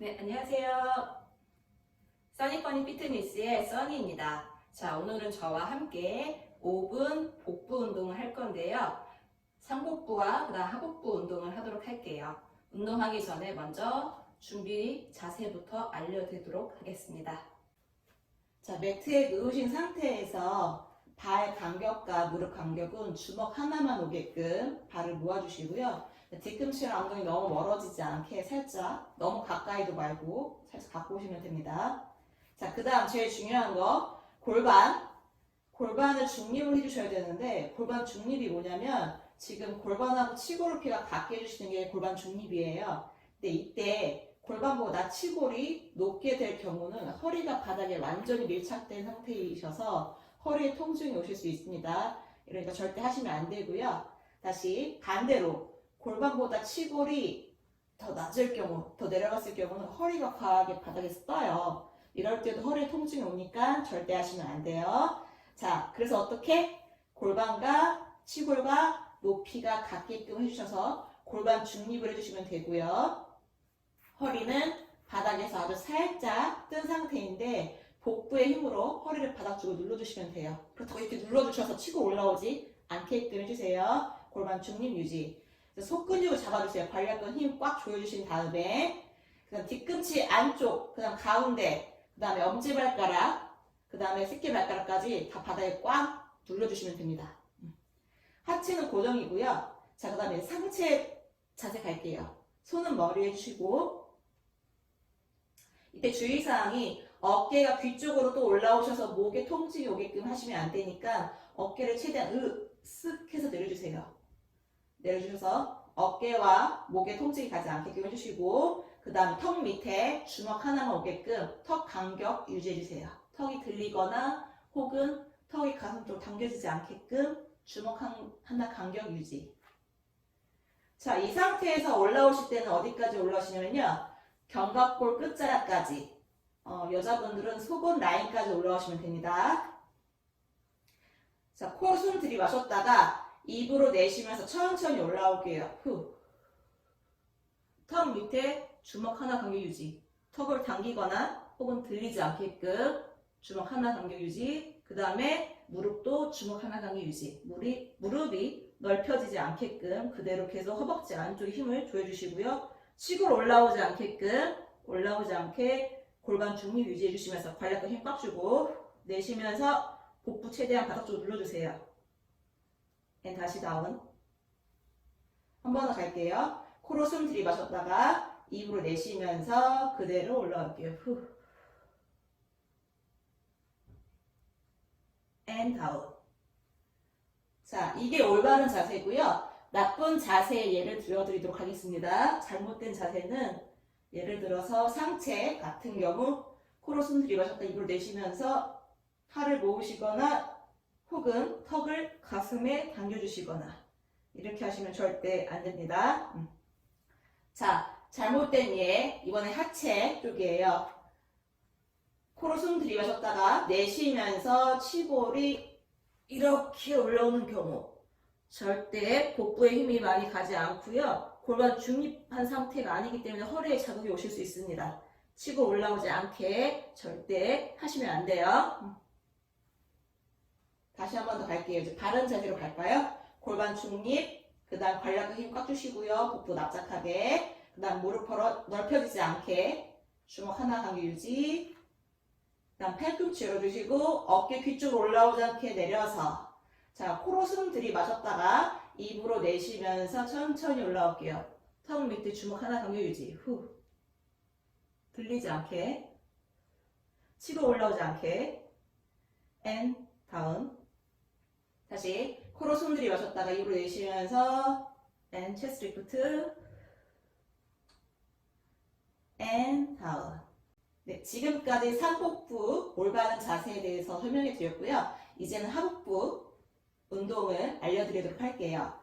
네, 안녕하세요. 써니퍼니 피트니스의 써니입니다. 자, 오늘은 저와 함께 5분 복부 운동을 할 건데요. 상복부와 그다음 하복부 운동을 하도록 할게요. 운동하기 전에 먼저 준비 자세부터 알려드리도록 하겠습니다. 자, 매트에 누우신 상태에서 발 간격과 무릎 간격은 주먹 하나만 오게끔 발을 모아주시고요. 뒤꿈치랑 엉덩이 너무 멀어지지 않게 살짝 너무 가까이도 말고 살짝 갖고 오시면 됩니다. 자, 그 다음 제일 중요한 거 골반. 골반을 중립을 해주셔야 되는데 골반 중립이 뭐냐면 지금 골반하고 치골높이가 같게 해주시는 게 골반 중립이에요. 근데 이때 골반보다 치골이 높게 될 경우는 허리가 바닥에 완전히 밀착된 상태이셔서 허리에 통증이 오실 수 있습니다. 그러니까 절대 하시면 안 되고요. 다시 반대로 골반보다 치골이 더 낮을 경우, 더 내려갔을 경우는 허리가 과하게 바닥에서 떠요. 이럴 때도 허리에 통증이 오니까 절대 하시면 안 돼요. 자, 그래서 어떻게? 골반과 치골과 높이가 같게끔 해주셔서 골반 중립을 해주시면 되고요. 허리는 바닥에서 아주 살짝 뜬 상태인데 복부의 힘으로 허리를 바닥 쪽으로 눌러주시면 돼요. 그렇다고 이렇게 눌러주셔서 치고 올라오지 않게끔 해주세요. 골반 중립 유지. 속근육을 잡아주세요. 관략근 힘 꽉 조여주신 다음에 그다음 뒤꿈치 안쪽, 그다음 가운데, 그다음에 엄지발가락, 그다음에 새끼발가락까지 다 바닥에 꽉 눌러주시면 됩니다. 음. 하체는 고정이고요. 자, 그다음에 상체 자세 갈게요. 손은 머리에 주시고 이때 주의사항이 어깨가 귀 쪽으로 또 올라오셔서 목에 통증이 오게끔 하시면 안 되니까 어깨를 최대한 으쓱 해서 내려주세요. 내려주셔서 어깨와 목에 통증이 가지 않게끔 해주시고 그 다음에 턱 밑에 주먹 하나만 오게끔 턱 간격 유지해주세요. 턱이 들리거나 혹은 턱이 가슴 쪽 당겨지지 않게끔 주먹 한, 하나 간격 유지. 자, 이 상태에서 올라오실 때는 어디까지 올라오시냐면요. 견갑골 끝자락까지. 어, 여자분들은 속은 라인까지 올라오시면 됩니다. 자, 코 숨 들이마셨다가 입으로 내쉬면서 천천히 올라올게요. 후. 턱 밑에 주먹 하나 간격 유지. 턱을 당기거나 혹은 들리지 않게끔 주먹 하나 간격 유지. 그 다음에 무릎도 주먹 하나 간격 유지. 무리, 무릎이 넓혀지지 않게끔 그대로 계속 허벅지 안쪽에 힘을 조여주시고요. 치고 올라오지 않게끔 올라오지 않게 골반 중립 유지해 주시면서 관략근 힘 꽉 주고 내쉬면서 복부 최대한 바닥 쪽으로 눌러주세요. 앤 다시 다운. 한 번 더 갈게요. 코로 숨 들이마셨다가 입으로 내쉬면서 그대로 올라갈게요. 후. 앤 다운. 자, 이게 올바른 자세고요. 나쁜 자세의 예를 들어드리도록 하겠습니다. 잘못된 자세는 예를 들어서 상체 같은 경우 코로 숨 들이마셨다 입으로 내쉬면서 팔을 모으시거나 혹은 턱을 가슴에 당겨주시거나 이렇게 하시면 절대 안 됩니다. 음. 자, 잘못된 예 이번에 하체 쪽이에요. 코로 숨 들이마셨다가 내쉬면서 치골이 이렇게 올라오는 경우 절대 복부에 힘이 많이 가지 않고요. 골반 중립한 상태가 아니기 때문에 허리에 자극이 오실 수 있습니다. 치고 올라오지 않게 절대 하시면 안 돼요. 음. 다시 한 번 더 갈게요. 이제 바른 자세로 갈까요? 골반 중립, 그 다음 관략근 힘꽉 주시고요. 복부 납작하게, 그 다음 무릎 벌어 넓혀지지 않게, 주먹 하나 간격 유지, 그 다음 팔꿈치 열어주시고, 어깨 귀 쪽으로 올라오지 않게 내려서, 자, 코로 숨 들이마셨다가 입으로 내쉬면서 천천히 올라올게요. 턱 밑에 주먹 하나 간격 유지, 후. 들리지 않게, 치고 올라오지 않게, 앤, 다운. 다시 코로 숨 들이마셨다가 입으로 내쉬면서 and chest lift and down. 네, 지금까지 상복부 올바른 자세에 대해서 설명해 드렸고요. 이제는 하복부 운동을 알려드리도록 할게요.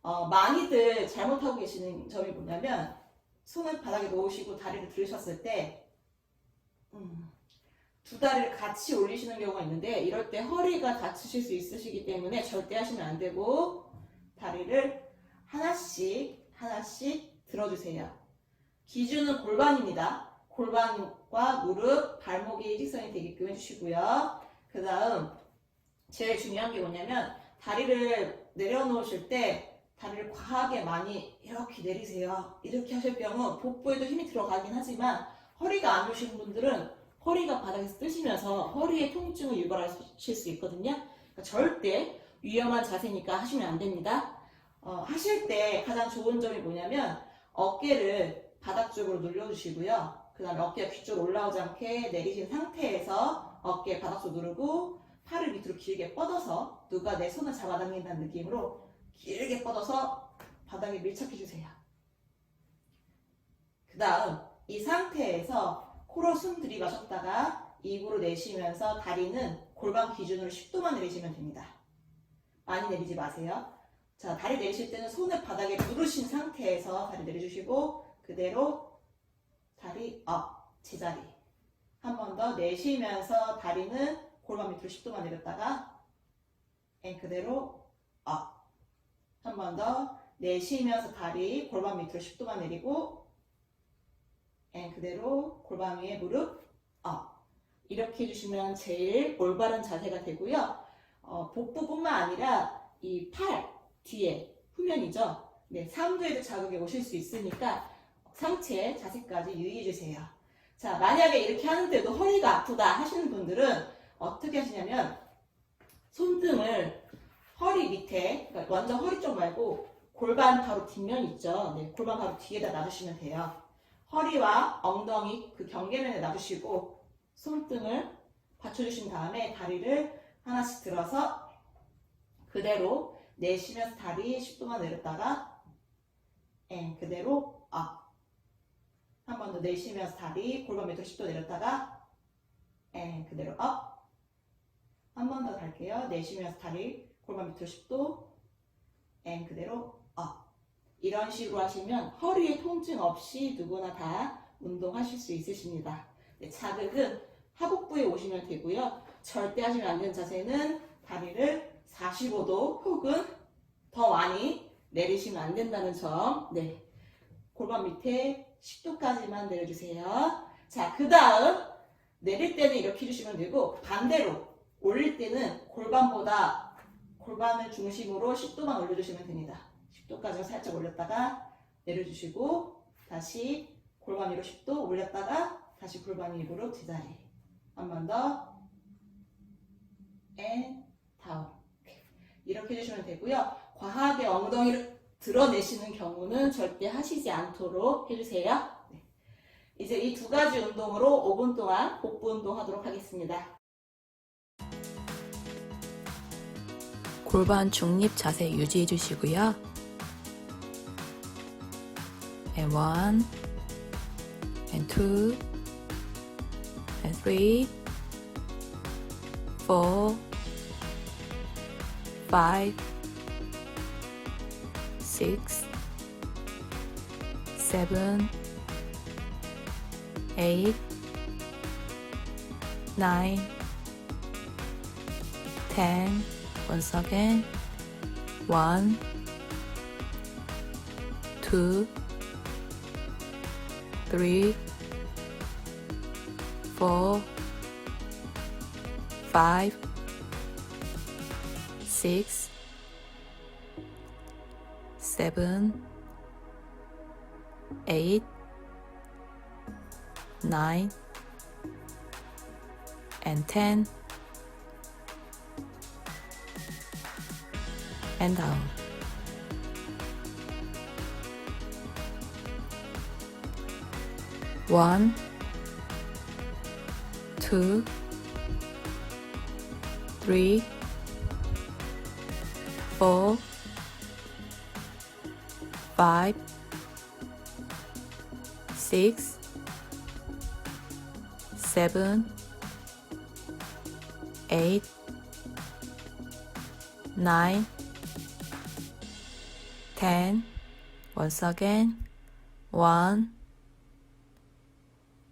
어, 많이들 잘못하고 계시는 점이 뭐냐면 손을 바닥에 놓으시고 다리를 들으셨을 때 음, 두 다리를 같이 올리시는 경우가 있는데 이럴 때 허리가 다치실 수 있으시기 때문에 절대 하시면 안 되고 다리를 하나씩 하나씩 들어주세요. 기준은 골반입니다. 골반과 무릎, 발목이 일직선이 되게끔 해주시고요. 그 다음 제일 중요한 게 뭐냐면 다리를 내려놓으실 때 다리를 과하게 많이 이렇게 내리세요. 이렇게 하실 경우 복부에도 힘이 들어가긴 하지만 허리가 안 좋으신 분들은 허리가 바닥에서 뜨시면서 허리에 통증을 유발하실 수 있거든요. 그러니까 절대 위험한 자세니까 하시면 안 됩니다. 어, 하실 때 가장 좋은 점이 뭐냐면 어깨를 바닥 쪽으로 눌러주시고요. 그 다음에 어깨가 귀 쪽으로 올라오지 않게 내리신 상태에서 어깨 바닥 쪽 누르고 팔을 밑으로 길게 뻗어서 누가 내 손을 잡아당긴다는 느낌으로 길게 뻗어서 바닥에 밀착해주세요. 그 다음 이 상태에서 코로 숨 들이마셨다가 입으로 내쉬면서 다리는 골반 기준으로 10도만 내리시면 됩니다. 많이 내리지 마세요. 자, 다리 내리실 때는 손을 바닥에 누르신 상태에서 다리 내려주시고 그대로 다리 업, 제자리. 한 번 더 내쉬면서 다리는 골반 밑으로 10도만 내렸다가 앤 그대로 업. 한 번 더 내쉬면서 다리 골반 밑으로 10도만 내리고 앤 그대로 골반 위에 무릎 업. 이렇게 해주시면 제일 올바른 자세가 되고요. 어, 복부뿐만 아니라 이 팔 뒤에 후면이죠. 네, 삼두에도 자극이 오실 수 있으니까 상체 자세까지 유의해 주세요. 자, 만약에 이렇게 하는데도 허리가 아프다 하시는 분들은 어떻게 하시냐면 손등을 허리 밑에, 그러니까 완전 허리 쪽 말고 골반 바로 뒷면 있죠. 네, 골반 바로 뒤에다 놔주시면 돼요. 허리와 엉덩이 그 경계면에 놔주시고 손등을 받쳐주신 다음에 다리를 하나씩 들어서 그대로 내쉬면서 다리 10도만 내렸다가 앤 그대로 업. 한 번 더 내쉬면서 다리 골반 밑으로 10도 내렸다가 앤 그대로 업. 한 번 더 갈게요. 내쉬면서 다리 골반 밑으로 10도 앤 그대로 업. 이런 식으로 하시면 허리에 통증 없이 누구나 다 운동하실 수 있으십니다. 네, 자극은 하복부에 오시면 되고요. 절대 하시면 안 되는 자세는 다리를 45도 혹은 더 많이 내리시면 안 된다는 점. 네. 골반 밑에 10도까지만 내려주세요. 자, 그 다음 내릴 때는 이렇게 해주시면 되고 반대로 올릴 때는 골반보다 골반을 중심으로 10도만 올려주시면 됩니다. 10도까지 살짝 올렸다가 내려주시고 다시 골반 위로 10도 올렸다가 다시 골반 위 무릎 제자리 한 번 더 앤 다운 이렇게 해주시면 되고요. 과하게 엉덩이를 드러내시는 경우는 절대 하시지 않도록 해주세요. 네. 이제 이 두 가지 운동으로 5분 동안 복부 운동 하도록 하겠습니다. 골반 중립 자세 유지해 주시고요. And one, and two, and three, four, five, six, seven, eight, nine, ten. Once again. One, two, three, four, five, six, seven, eight, nine, and ten. and down. One, two, three, four, five, six, seven, eight, nine, ten. Once again. One,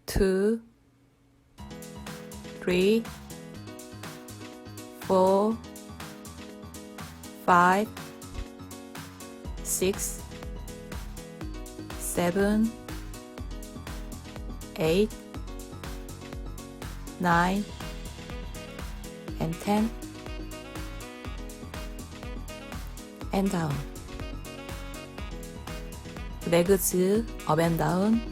two, three, four, five, six, seven, eight, nine, and ten, and down. legs up and down.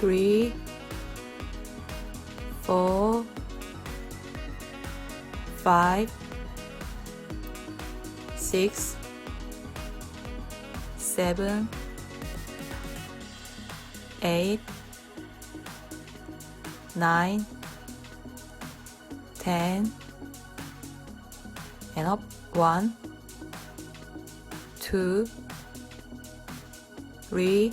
three, four, five, six, seven, eight, nine, ten, and up one, two, three,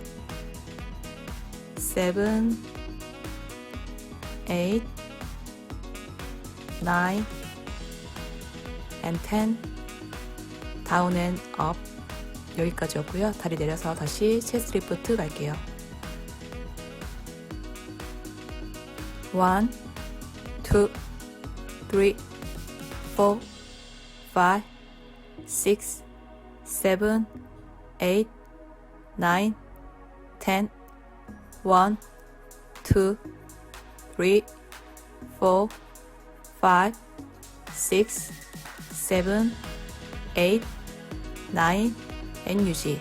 seven, eight, nine, and ten. 다운 앤 업. 여기까지였고요. 다리 내려서 다시 체스트 리프트 갈게요. One, two, three, four, five, six, seven, eight, nine, ten. One, two, three, four, five, six, seven, eight, nine, and 유지.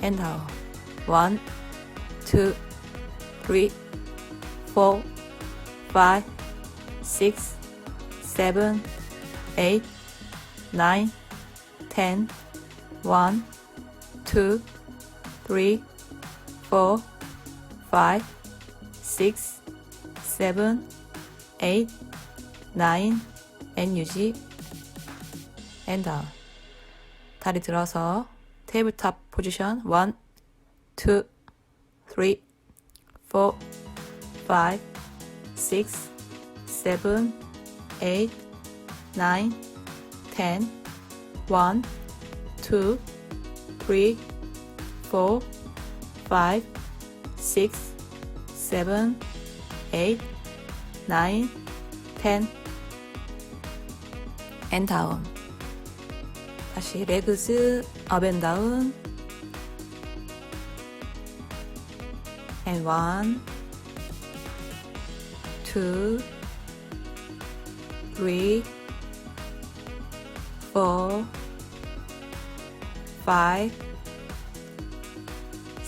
And down. One, two, three, four, five, six, seven, eight, nine, ten. One, two, three, four, five, six, seven, eight, nine, and 유지. and down. 다리 들어서 테이블탑 포지션 1, 2, 3, 4, 5, 6, 7, 8, 9, 10, 1, 2, 3, 4, 5, 6, 7, 8, 9, 10, and down. 다시 레그즈 업앤다운 and one two three four five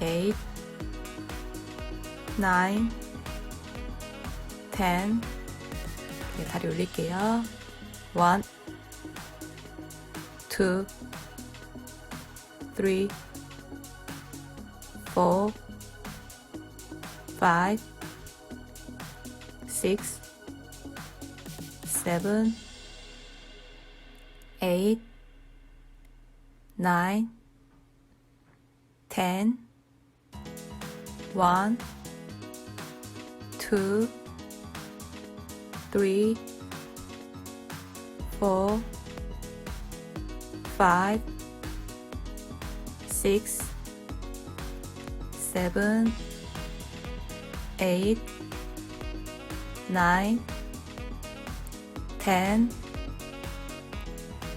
eight, nine, ten. 네, 다리 올릴게요. one, two. three, four, five, six, seven, eight, nine, ten, one, two, three, four, five, six, seven, eight, nine, ten,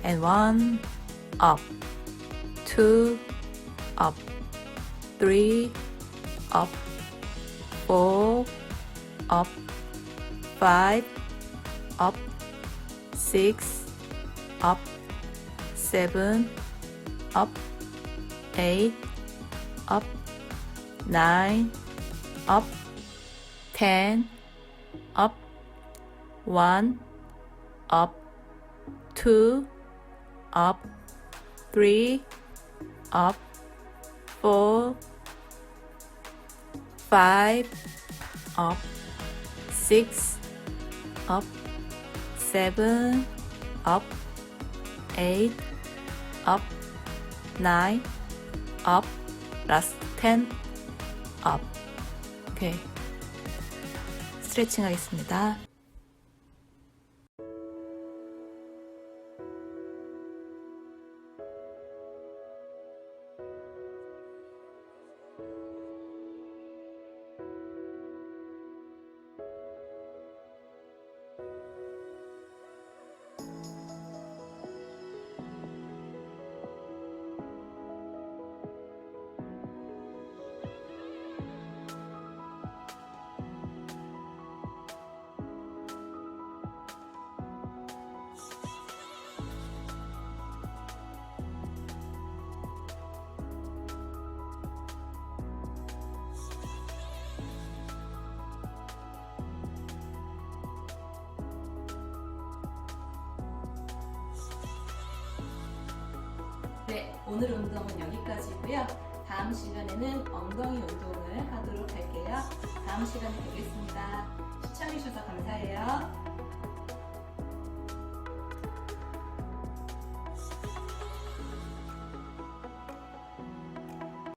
and one up, two up, three up, four up, five up, six up, seven up, eight up, nine up, ten up, one up, two up, three up, four, five up, six up, seven up, eight up, nine up, last ten up. 오케이. 스트레칭 하겠습니다. 오늘 운동은 여기까지고요. 다음 시간에는 엉덩이 운동을 하도록 할게요. 다음 시간에 뵙겠습니다. 시청해주셔서 감사해요.